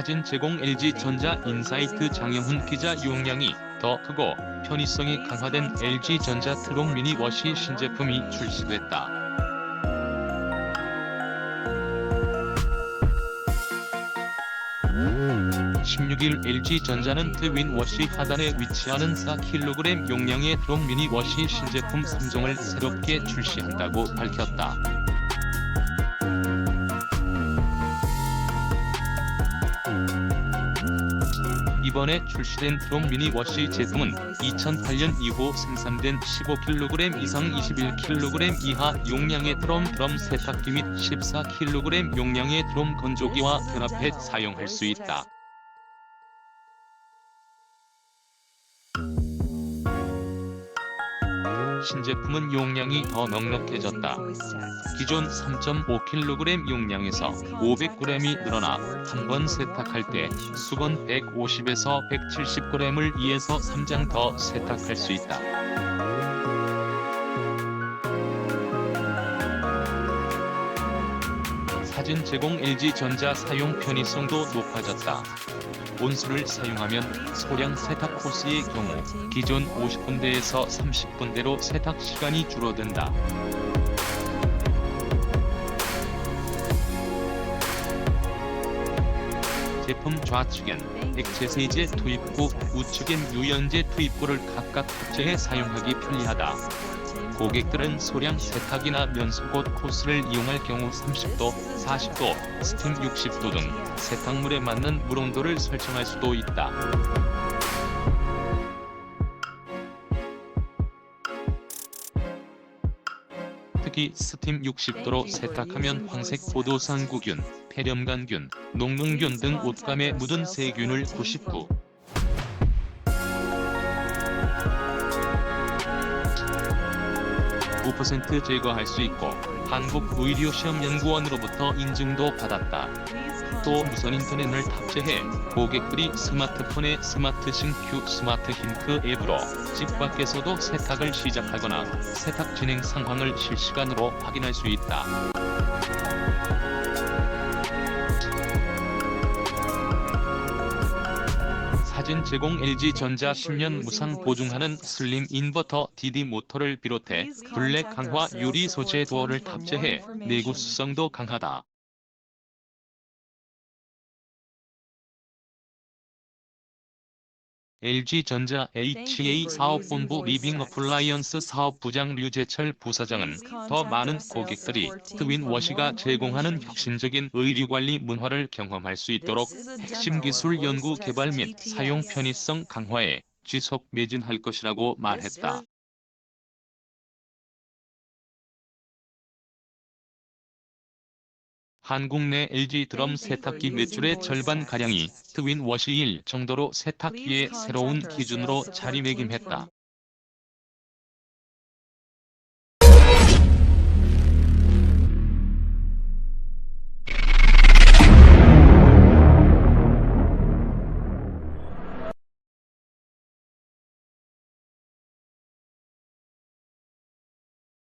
사진 제공 LG전자 인사이트 장영훈 기자 용량이 더 크고 편의성이 강화된 LG전자 트롱 미니 워시 신제품이 출시됐다. 16일 LG전자는 트윈 워시 하단에 위치하는 4kg 용량의 트롱 미니 워시 신제품 3종을 새롭게 출시한다고 밝혔다. 이번에 출시된 트롱 미니 워시 제품은 2008년 이후 생산된 15kg 이상 21kg 이하 용량의 드럼 드럼 세탁기 및 14kg 용량의 드럼 건조기와 결합해 사용할 수 있다. 신제품은 용량이 더 넉넉해졌다. 기존 3.5kg 용량에서 500g이 늘어나 한 번 세탁할 때 수건 150에서 170g을 2에서 3장 더 세탁할 수 있다. 사진 제공 LG전자 사용 편의성도 높아졌다. 온수를 사용하면 소량 세탁 코스의 경우 기존 50분대에서 30분대로 세탁 시간이 줄어든다. 제품 좌측엔 액체 세제 투입구, 우측엔 유연제 투입구를 각각 탑재해 사용하기 편리하다. 고객들은 소량 세탁이나 면수곳 코스를 이용할 경우 30도, 40도, 스팀 60도 등 세탁물에 맞는 물 온도를 설정할 수도 있다. 특히 스팀 60도로 세탁하면 황색 포도상구균, 폐렴간균, 녹농균 등 옷감에 묻은 세균을 99. 5% 제거할 수 있고 한국의료시험연구원으로부터 인증도 받았다. 또 무선 인터넷을 탑재해 고객들이 스마트폰의 스마트 싱큐 스마트 힌크 앱으로 집 밖에서도 세탁을 시작하거나 세탁 진행 상황을 실시간으로 확인할 수 있다. 사진 제공 LG전자 10년 무상 보증하는 슬림 인버터 DD 모터를 비롯해 블랙 강화 유리 소재 도어를 탑재해 내구 수성도 강하다. LG전자 HA 사업본부 리빙 어플라이언스 사업부장 류재철 부사장은 더 많은 고객들이 트윈 워시가 제공하는 혁신적인 의류관리 문화를 경험할 수 있도록 핵심 기술 연구 개발 및 사용 편의성 강화에 지속 매진할 것이라고 말했다. 한국 내 LG 드럼 세탁기 매출의 절반 가량이 트윈 워시 1 정도로 세탁기의 새로운 기준으로 자리매김했다.